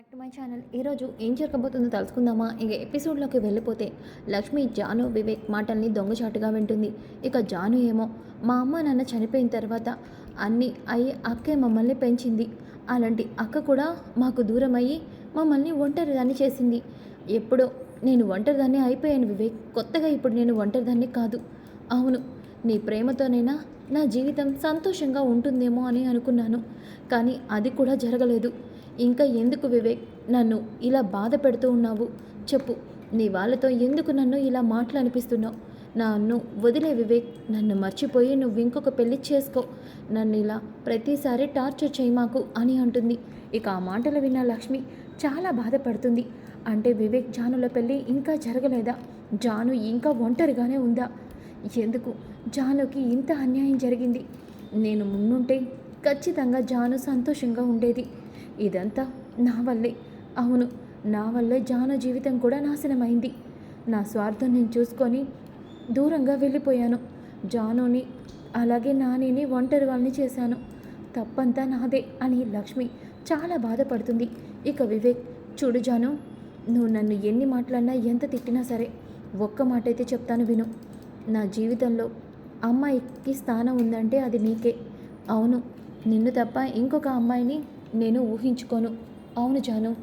Back to my channel ఈరోజు ఏం జరగబోతుందో తెలుసుకుందామా? ఇక ఎపిసోడ్లోకి వెళ్ళిపోతే లక్ష్మి జాను వివేక్ మాటల్ని దొంగచాటుగా వింటుంది. ఇక జాను ఏమో మా అమ్మ నాన్న చనిపోయిన తర్వాత అన్నీ అయ్యి అక్కే మమ్మల్ని పెంచింది. అలాంటి అక్క కూడా మాకు దూరం అయ్యి మమ్మల్ని ఒంటరిదాన్ని చేసింది. ఎప్పుడో నేను ఒంటరిదాన్ని అయిపోయాను వివేక్. కొత్తగా ఇప్పుడు నేను ఒంటరిదాన్ని కాదు. అవును నీ ప్రేమతోనైనా నా జీవితం సంతోషంగా ఉంటుందేమో అని అనుకున్నాను. కానీ అది కూడా జరగలేదు. ఇంకా ఎందుకు వివేక్? నన్ను ఇలా బాధ పెడుతూ ఉన్నావు. చెప్పు నీ వాళ్ళతో ఎందుకు నన్ను ఇలా మాటలు అనిపిస్తున్నావు నన్ను వదిలే వివేక్ నన్ను మర్చిపోయి నువ్వు ఇంకొక పెళ్ళి చేసుకో. నన్ను ఇలా ప్రతిసారి టార్చర్ చేయి మాకు అని అంటుంది. ఇక ఆ మాటలు విన్న లక్ష్మి చాలా బాధపడుతుంది. అంటే వివేక్ జానుల పెళ్ళి ఇంకా జరగలేదా? జాను ఇంకా ఒంటరిగానే ఉందా? ఎందుకు? జానుకి ఇంత అన్యాయం జరిగింది. నేను ముందుంటే ఖచ్చితంగా జాను సంతోషంగా ఉండేది. ఇదంతా నా వల్లే. అవును నా వల్లే జాన జీవితం కూడా నాశనమైంది. నా స్వార్థం నేను చూసుకొని దూరంగా వెళ్ళిపోయాను. జానుని అలాగే నానిని ఒంటరి వాళ్ళని చేశాను. తప్పంతా నాదే అని లక్ష్మి చాలా బాధపడుతుంది. ఇక వివేక్ చూడు జాను నువ్వు నన్ను ఎన్ని మాట్లాడినా ఎంత తిట్టినా సరే ఒక్క మాట అయితే చెప్తాను విను. నా జీవితంలో అమ్మాయికి స్థానం ఉందంటే అది నీకే. అవును నిన్ను తప్ప ఇంకొక అమ్మాయిని నేను ఊహించుకోను. అవును జాను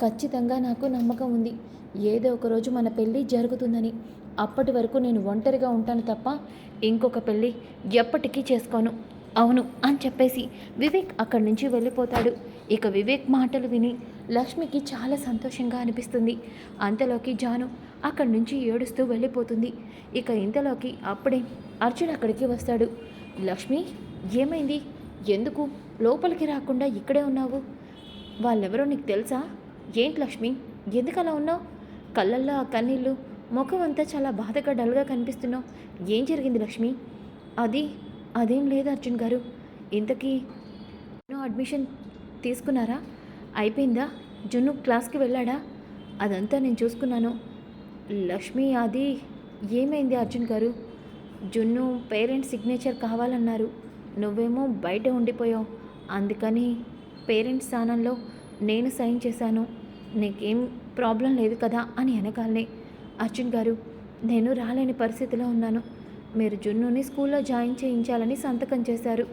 ఖచ్చితంగా నాకు నమ్మకం ఉంది. ఏదో ఒక రోజు మన పెళ్ళి జరుగుతుందని. అప్పటి వరకు నేను ఒంటరిగా ఉంటాను తప్ప ఇంకొక పెళ్ళి ఎప్పటికీ చేసుకోను. అవును అని చెప్పేసి వివేక్ అక్కడి నుంచి వెళ్ళిపోతాడు. ఇక వివేక్ మాటలు విని లక్ష్మికి చాలా సంతోషంగా అనిపిస్తుంది. అంతలోకి జాను అక్కడి నుంచి ఏడుస్తూ వెళ్ళిపోతుంది. ఇక ఇంతలోకి అప్పుడే అర్జున్ అక్కడికి వస్తాడు. లక్ష్మి ఏమైంది? ఎందుకు? లోపలికి రాకుండా ఇక్కడే ఉన్నావు? వాళ్ళెవరో నీకు తెలుసా? ఏంటి లక్ష్మి? ఎందుకు అలా ఉన్నావు? కళ్ళల్లో ఆ కన్నీళ్ళు ముఖం అంతా చాలా బాధగా డల్గా కనిపిస్తున్నావు. ఏం జరిగింది లక్ష్మి? అది అదేం లేదు అర్జున్ గారు. ఇంతకీ జున్ను అడ్మిషన్ తీసుకున్నారా? అయిపోయిందా? జున్ను క్లాస్కి వెళ్ళాడా? అదంతా నేను చూసుకున్నాను. లక్ష్మి అది ఏమైంది అర్జున్ గారు? జున్ను పేరెంట్స్ సిగ్నేచర్ కావాలన్నారు. నువ్వేమో బయట ఉండిపోయావు. అందుకని పేరెంట్స్ స్థానంలో నేను సైన్ చేశాను. నీకేం ప్రాబ్లం లేదు కదా అని వెనకాలనే. అర్జున్ గారు నేను రాలేని పరిస్థితిలో ఉన్నాను. మీరు జున్నుని స్కూల్లో జాయిన్ చేయించాలని సంతకం చేశారు.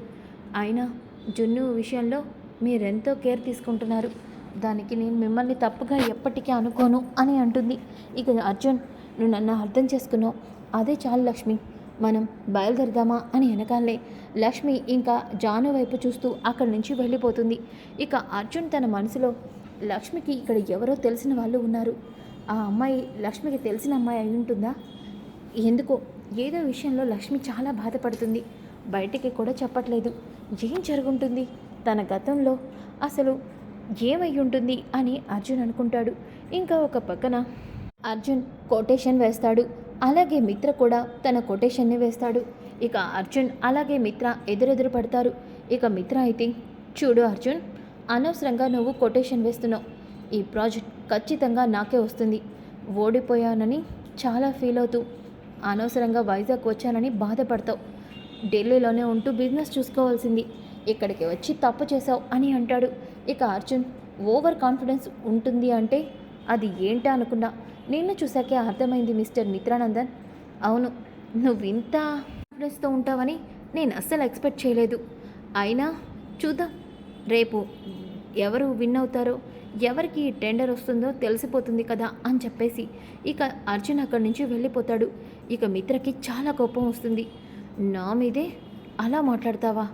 అయినా జున్ను విషయంలో మీరెంతో కేర్ తీసుకుంటున్నారు. దానికి నేను మిమ్మల్ని తప్పుగా ఎప్పటికీ అనుకోను అని అంటుంది. ఇక అర్జున్ నువ్వు నన్ను అర్థం చేసుకున్నావు. అదే చాలు లక్ష్మి. మనం బయలుదేరదామా అని వెనకాలే లక్ష్మి ఇంకా జాను వైపు చూస్తూ అక్కడి నుంచి వెళ్ళిపోతుంది. ఇక అర్జున్ తన మనసులో లక్ష్మికి ఇక్కడ ఎవరో తెలిసిన వాళ్ళు ఉన్నారు. ఆ అమ్మాయి లక్ష్మికి తెలిసిన అమ్మాయి అయి ఉంటుందా? ఎందుకో ఏదో విషయంలో లక్ష్మి చాలా బాధపడుతుంది. బయటికి కూడా చెప్పట్లేదు. ఏం జరుగుంటుంది? తన గతంలో అసలు ఏమై ఉంటుంది అని అర్జున్ అనుకుంటాడు. ఇంకా ఒక పక్కన అర్జున్ కొటేషన్ వేస్తాడు. అలాగే మిత్ర కూడా తన కొటేషన్ని వేస్తాడు. ఇక అర్జున్ అలాగే మిత్ర ఎదురెదురు పడతారు. ఇక మిత్ర అయితే చూడు అర్జున్ అనవసరంగా నువ్వు కొటేషన్ వేస్తున్నావు. ఈ ప్రాజెక్ట్ ఖచ్చితంగా నాకే వస్తుంది. ఓడిపోయానని చాలా ఫీల్ అవుతూ అనవసరంగా వైజాగ్ వచ్చానని బాధపడతావు. ఢిల్లీలోనే ఉంటూ బిజినెస్ చూసుకోవాల్సింది. ఇక్కడికి వచ్చి తప్పు చేసావు అని అంటాడు. ఇక అర్జున్ ఓవర్ కాన్ఫిడెన్స్ ఉంటుంది అంటే అది ఏంటా అనుకున్నా. నిన్ను చూసాకే అర్థమైంది మిస్టర్ మిత్రానందన్. అవును నువ్వు ఇంత కాన్ఫిడెన్స్తో ఉంటావని నేను అస్సలు ఎక్స్పెక్ట్ చేయలేదు. అయినా చూద్దాం. రేపు ఎవరు విన్ అవుతారో ఎవరికి టెండర్ వస్తుందో తెలిసిపోతుంది కదా అని చెప్పేసి ఇక అర్జున్ అక్కడి నుంచి వెళ్ళిపోతాడు. ఇక మిత్రకి చాలా కోపం వస్తుంది. నా మీదే అలా మాట్లాడతావా?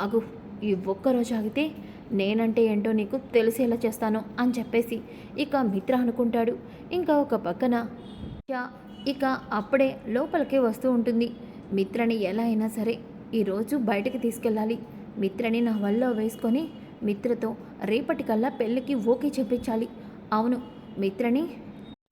ఆగు ఈ ఒక్కరోజు ఆగితే నేనంటే ఏంటో నీకు తెలిసేలా చేస్తాను అని చెప్పేసి ఇక మిత్ర అనుకుంటాడు. ఇంకా ఒక పక్కన ఇక అప్పుడే లోపలికి వస్తూ ఉంటుంది. మిత్రని ఎలా అయినా సరే ఈరోజు బయటికి తీసుకెళ్ళాలి. మిత్రని నా వల్ల వేసుకొని మిత్రతో రేపటికల్లా పెళ్ళికి ఓకే చెప్పించాలి. అవును మిత్రని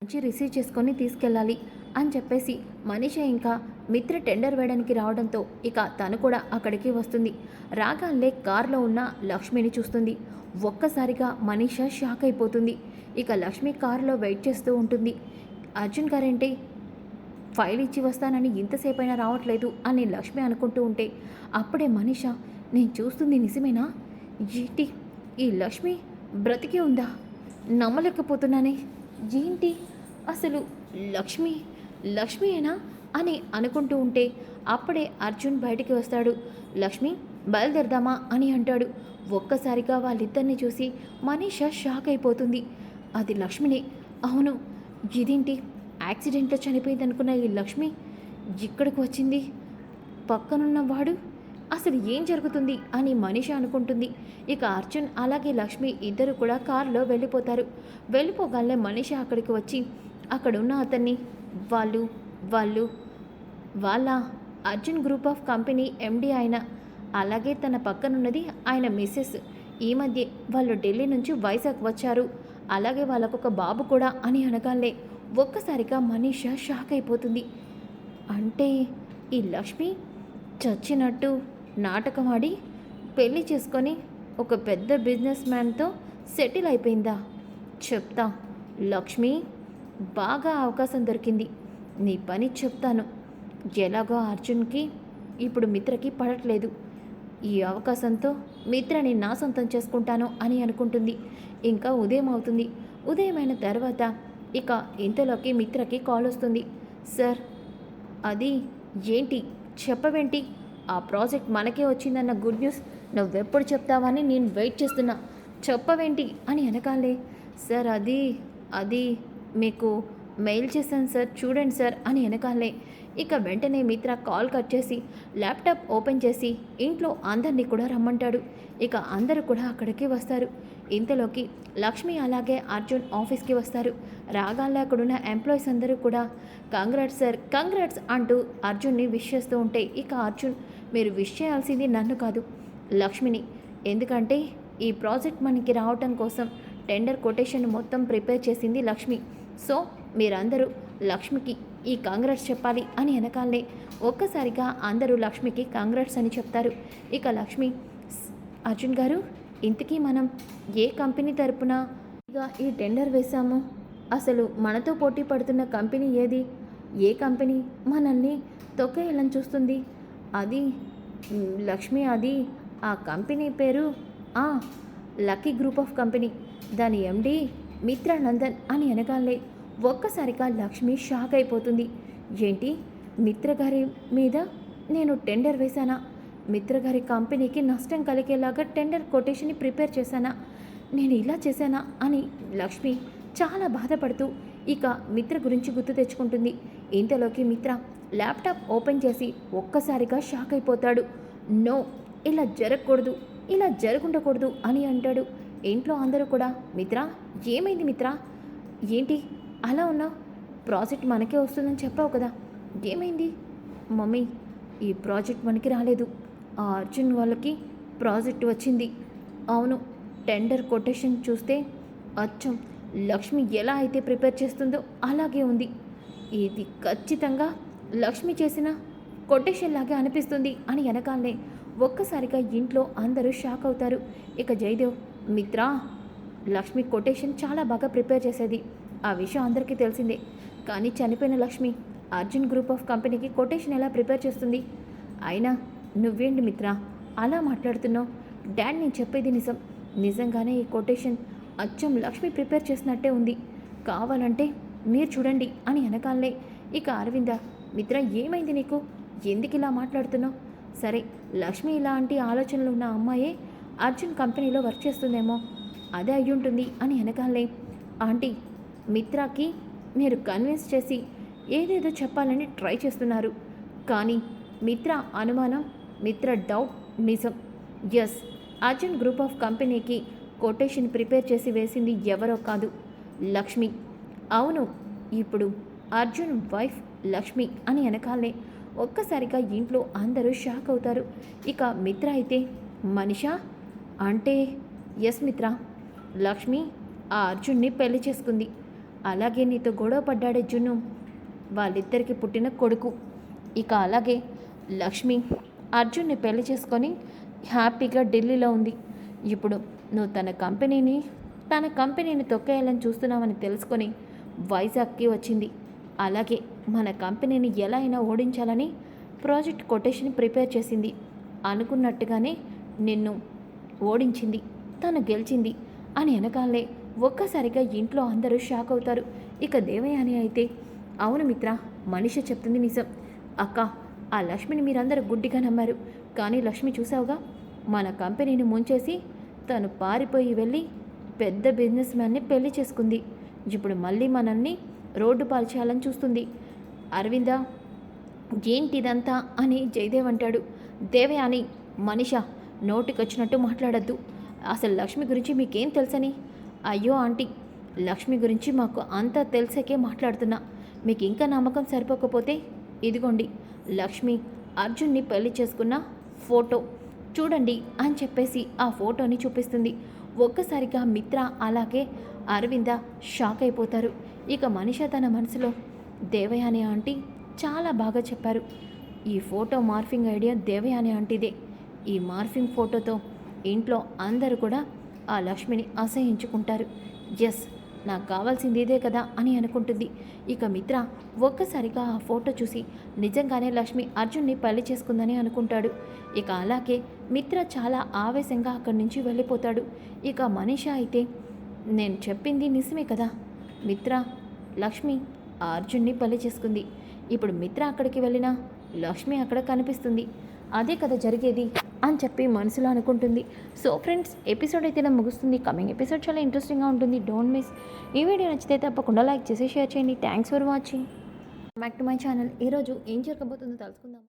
మంచి రిసీవ్ చేసుకొని తీసుకెళ్ళాలి. అని చెప్పేసి మనిష ఇంకా మిత్ర టెండర్ వేయడానికి రావడంతో ఇక తను కూడా అక్కడికి వస్తుంది. రాగాలే కారులో ఉన్న లక్ష్మిని చూస్తుంది. ఒక్కసారిగా మనీష షాక్ అయిపోతుంది. ఇక లక్ష్మి కారులో వెయిట్ చేస్తూ ఉంటుంది. అర్జున్ గారేంటి? ఫైల్ ఇచ్చి వస్తానని ఇంతసేపైనా రావట్లేదు అని లక్ష్మి అనుకుంటూ ఉంటే అప్పుడే మనీష నేను చూస్తుంది నిజమేనా? ఏంటి? ఈ లక్ష్మి బ్రతికి ఉందా? నమ్మలేకపోతున్నానే. ఏంటి? అసలు లక్ష్మి లక్ష్మియేనా అని అనుకుంటూ ఉంటే అప్పుడే అర్జున్ బయటికి వస్తాడు. లక్ష్మి బయలుదేరదామా అని అంటాడు. ఒక్కసారిగా వాళ్ళిద్దరిని చూసి మనీష షాక్ అయిపోతుంది. అది లక్ష్మినే. అవును ఇదేంటి? యాక్సిడెంట్లో చనిపోయింది అనుకున్న ఈ లక్ష్మి ఇక్కడికి వచ్చింది. పక్కనున్న వాడు అసలు ఏం జరుగుతుంది అని మనిషి అనుకుంటుంది. ఇక అర్జున్ అలాగే లక్ష్మి ఇద్దరు కూడా కారులో వెళ్ళిపోతారు. వెళ్ళిపోగానే మనిషి అక్కడికి వచ్చి అక్కడున్న అతన్ని వాళ్ళు వాళ్ళు. వాళ్ళ Arjun group of company MD ఆయన అలాగే తన పక్కనున్నది ఆయన మిస్సెస్. ఈ మధ్య వాళ్ళు ఢిల్లీ నుంచి వైజాగ్ వచ్చారు. అలాగే వాళ్ళకొక బాబు కూడా అని అనగానే ఒక్కసారిగా మనీష షాక్ అయిపోతుంది. అంటే ఈ లక్ష్మి చచ్చినట్టు నాటకం ఆడి పెళ్ళి చేసుకొని ఒక పెద్ద బిజినెస్ మ్యాన్తో సెటిల్ అయిపోయిందా? చెప్తా. లక్ష్మి బాగా అవకాశం దొరికింది. నీ పని చెప్తాను. ఎలాగో అర్జున్కి ఇప్పుడు మిత్రకి పడట్లేదు. ఈ అవకాశంతో మిత్రని నా సొంతం చేసుకుంటాను అని అనుకుంటుంది. ఇంకా ఉదయం అవుతుంది. ఉదయమైన తర్వాత ఇక ఇంతలోకి మిత్రకి కాల్ వస్తుంది. సార్ అది ఏంటి? చెప్పవేంటి? ఆ ప్రాజెక్ట్ మనకే వచ్చిందన్న గుడ్ న్యూస్. నువ్వెప్పుడు చెప్తావని నేను వెయిట్ చేస్తున్నా. చెప్పవేంటి? అని అనకాలే సార్ అది అది మీకు మెయిల్ చేశాను సార్ చూడండి సార్ అని వెనకాలే. ఇక వెంటనే మిత్ర కాల్ కట్ చేసి ల్యాప్టాప్ ఓపెన్ చేసి ఇంట్లో అందరినీ కూడా రమ్మంటాడు. ఇక అందరూ కూడా అక్కడికి వస్తారు. ఇంతలోకి లక్ష్మి అలాగే అర్జున్ ఆఫీస్కి వస్తారు. రాగాల్లో అక్కడున్న ఎంప్లాయీస్ అందరూ కూడా కంగ్రాట్స్ సార్ కంగ్రాట్స్ అంటూ అర్జున్ని విష్ చేస్తూ ఉంటే ఇక అర్జున్ మీరు విష్ చేయాల్సింది నన్ను కాదు లక్ష్మిని. ఎందుకంటే ఈ ప్రాజెక్ట్ మనకి రావటం కోసం టెండర్ కొటేషన్ మొత్తం ప్రిపేర్ చేసింది లక్ష్మి. సో మీరందరూ లక్ష్మికి ఈ కాంగ్రెట్స్ చెప్పాలి అని వెనకాలనే ఒక్కసారిగా అందరూ లక్ష్మికి కాంగ్రెట్స్ అని చెప్తారు. ఇక లక్ష్మి అర్జున్ గారు ఇంతకీ మనం ఏ కంపెనీ తరపున ఇక ఈ టెండర్ వేశాము? అసలు మనతో పోటీ పడుతున్న కంపెనీ ఏది? ఏ కంపెనీ? మనల్ని తొక్కేయాలని చూస్తుంది. అది లక్ష్మి అది ఆ కంపెనీ పేరు ఆ, లక్కీ గ్రూప్ ఆఫ్ కంపెనీ. దాని ఎండి మిత్రానందన్ అని అనగానే ఒక్కసారిగా లక్ష్మి షాక్ అయిపోతుంది. ఏంటి? మిత్ర గారి మీద నేను టెండర్ వేశానా? మిత్ర గారి కంపెనీకి నష్టం కలిగేలాగా టెండర్ కొటేషన్ని ప్రిపేర్ చేశానా? నేను ఇలా చేశానా? అని లక్ష్మి చాలా బాధపడుతూ ఇక మిత్ర గురించి గుర్తు తెచ్చుకుంటుంది. ఇంతలోకి మిత్ర ల్యాప్టాప్ ఓపెన్ చేసి ఒక్కసారిగా షాక్ అయిపోతాడు. నో ఇలా జరగకూడదు ఇలా జరగుండకూడదు అని అంటాడు. ఇంట్లో అందరూ కూడా మిత్ర ఏమైంది మిత్ర? ఏంటి? అలా ఉన్నావు? ప్రాజెక్ట్ మనకే వస్తుందని చెప్పావు కదా. ఏమైంది? మమ్మీ ఈ ప్రాజెక్ట్ మనకి రాలేదు. ఆ అర్జున్ వాళ్ళకి ప్రాజెక్ట్ వచ్చింది. అవును టెండర్ కొటేషన్ చూస్తే అచ్చం లక్ష్మి ఎలా అయితే ప్రిపేర్ చేస్తుందో అలాగే ఉంది. ఇది ఖచ్చితంగా లక్ష్మి చేసిన కొటేషన్ లాగే అనిపిస్తుంది అని వెనకాలనే ఒక్కసారిగా ఇంట్లో అందరూ షాక్ అవుతారు. ఇక జయదేవ్ మిత్రా లక్ష్మి కొటేషన్ చాలా బాగా ప్రిపేర్ చేసేది. ఆ విషయం అందరికీ తెలిసిందే. కానీ చనిపోయిన లక్ష్మి అర్జున్ గ్రూప్ ఆఫ్ కంపెనీకి కొటేషన్ ఎలా ప్రిపేర్ చేస్తుంది? అయినా నువ్వేంటి మిత్రా? అలా మాట్లాడుతున్నావు. డాడ్ నేను చెప్పేది నిజం. నిజంగానే ఈ కొటేషన్ అచ్చం లక్ష్మి ప్రిపేర్ చేసినట్టే ఉంది. కావాలంటే మీరు చూడండి అని వెనకాలనే ఇక అరవింద మిత్ర ఏమైంది నీకు? ఎందుకు ఇలా మాట్లాడుతున్నావు? సరే లక్ష్మి ఇలాంటి ఆలోచనలు ఉన్న అమ్మాయే అర్జున్ కంపెనీలో వర్క్ చేస్తుందేమో అదే అయ్యుంటుంది అని వెనకాలే. ఆంటీ మిత్రాకి మీరు కన్విన్స్ చేసి ఏదేదో చెప్పాలని ట్రై చేస్తున్నారు. కానీ మిత్ర అనుమానం మిత్ర డౌట్ నిజం. ఎస్ అర్జున్ గ్రూప్ ఆఫ్ కంపెనీకి కొటేషన్ ప్రిపేర్ చేసి వేసింది ఎవరో కాదు లక్ష్మి. అవును ఇప్పుడు అర్జున్ వైఫ్ లక్ష్మి అని వెనకాలే. ఒక్కసారిగా ఇంట్లో అందరూ షాక్ అవుతారు. ఇక మిత్ర అయితే మనిషా? అంటే ఎస్ మిత్ర. లక్ష్మి ఆ అర్జున్ని పెళ్ళి చేసుకుంది. అలాగే నీతో గొడవ పడ్డాడే జున్ను. వాళ్ళిద్దరికి పుట్టిన కొడుకు. ఇక అలాగే లక్ష్మి అర్జున్ని పెళ్ళి చేసుకొని హ్యాపీగా ఢిల్లీలో ఉంది. ఇప్పుడు నువ్వు తన కంపెనీని తన కంపెనీని తొక్కేయాలని చూస్తున్నావని తెలుసుకొని వైజాగ్కి వచ్చింది. అలాగే మన కంపెనీని ఎలా అయినా ఓడించాలని ప్రాజెక్ట్ కొటేషన్ ప్రిపేర్ చేసింది. అనుకున్నట్టుగానే నిన్ను ఓడించింది తను గెలిచింది అని వెనకాలే ఒక్కసారిగా ఇంట్లో అందరూ షాక్ అవుతారు. ఇక దేవయాని అయితే అవును మిత్ర మనిషి చెప్తుంది నిజం. అక్క ఆ లక్ష్మిని మీరందరూ గుడ్డిగా నమ్మారు. కానీ లక్ష్మి చూసావుగా మన కంపెనీని ముంచేసి తను పారిపోయి వెళ్ళి పెద్ద బిజినెస్ మ్యాన్ని పెళ్ళి చేసుకుంది. ఇప్పుడు మళ్ళీ మనల్ని రోడ్డు పాల్చేయాలని చూస్తుంది. అరవింద ఏంటిదంతా? అని జయదేవ్ అంటాడు. దేవయాని మనిష నోటికొచ్చినట్టు మాట్లాడద్దు. అసలు లక్ష్మి గురించి మీకేం తెలుసని? అయ్యో ఆంటీ లక్ష్మి గురించి మాకు అంతా తెలిసాకే మాట్లాడుతున్నా. మీకు ఇంకా నమ్మకం సరిపోకపోతే ఇదిగోండి లక్ష్మి అర్జున్ని పెళ్ళి చేసుకున్న ఫోటో చూడండి అని చెప్పేసి ఆ ఫోటోని చూపిస్తుంది. ఒక్కసారిగా మిత్ర అలాగే అరవింద షాక్ అయిపోతారు. ఇక మనిష తన మనసులో దేవయాని ఆంటీ చాలా బాగా చెప్పారు. ఈ ఫోటో మార్ఫింగ్ ఐడియా దేవయాని ఆంటీదే. ఈ మార్ఫింగ్ ఫోటోతో ఇంట్లో అందరూ కూడా ఆ లక్ష్మిని అసహించుకుంటారు. ఎస్ నాకు కావాల్సింది ఇదే కదా అని అనుకుంటుంది. ఇక మిత్ర ఒక్కసారిగా ఆ ఫోటో చూసి నిజంగానే లక్ష్మి అర్జున్ని పెళ్ళి చేసుకుందని అనుకుంటాడు. ఇక అలాగే మిత్ర చాలా ఆవేశంగా అక్కడి నుంచి వెళ్ళిపోతాడు. ఇక మనీష అయితే నేను చెప్పింది నిజమే కదా. మిత్ర లక్ష్మి ఆ అర్జున్ని పెళ్ళి చేసుకుంది. ఇప్పుడు మిత్ర అక్కడికి వెళ్ళినా లక్ష్మి అక్కడ కనిపిస్తుంది. అదే కథ జరిగేది అని చెప్పి మనసులో అనుకుంటుంది. సో ఫ్రెండ్స్ ఎపిసోడ్ అయితే ముగుస్తుంది. కమింగ్ ఎపిసోడ్ చాలా ఇంట్రెస్టింగ్గా ఉంటుంది. డోంట్ మిస్ ఈ వీడియో నచ్చితే తప్పకుండా లైక్ చేసి షేర్ చేయండి. Thanks for watching back to my channel ఈరోజు ఏం జరగబోతుందో తెలుసుకుందాం